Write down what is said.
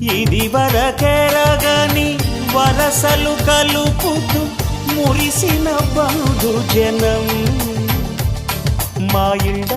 ఇది వరకెరగని వరసలు కలుపుతూ మురిసిన బంధు జనం. మా ఇండ